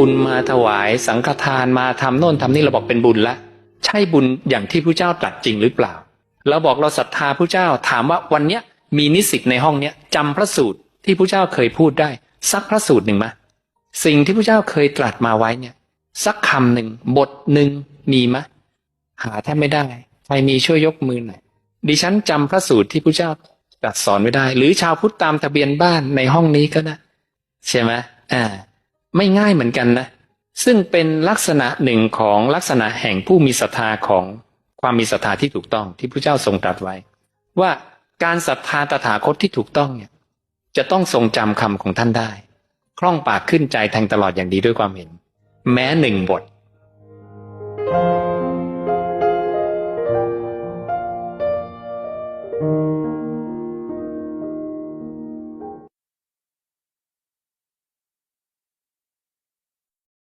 บุญมาถวาย สังฆทานมาทำโน่นทำนี่เราบอกเป็นบุญละ ใช่บุญอย่างที่พระเจ้าตรัสจริงหรือเปล่าเราบอกเราศรัทธาพระเจ้าถามว่าวันเนี้ยมีนิสิตในห้องเนี้ยจำพระสูตรที่พระเจ้าเคยพูดได้ สักพระสูตรหนึ่งมะสิ่งที่พระเจ้าเคยตรัสมาไว้เนี่ย สักคำหนึ่งบทหนึ่งมีมะ หาแทบไม่ได้ใครมีช่วยยกมือหน่อยดิฉันจำพระสูตรที่พระเจ้าตรัสสอนไม่ได้ หรือชาวพุทธตามทะเบียนบ้านในห้องนี้ก็ได้ใช่ไหมอ่า ไม่ง่ายเหมือนกันนะ ซึ่งเป็นลักษณะหนึ่งของลักษณะแห่งผู้มีศรัทธาของความมีศรัทธาที่ถูกต้องที่พระเจ้าทรงตรัสไว้ ว่าการศรัทธาตถาคตที่ถูกต้องเนี่ยจะต้องทรงจำคำของท่านได้ คล่องปากขึ้นใจแทงตลอดอย่างดีด้วยความเห็น แม้หนึ่งบท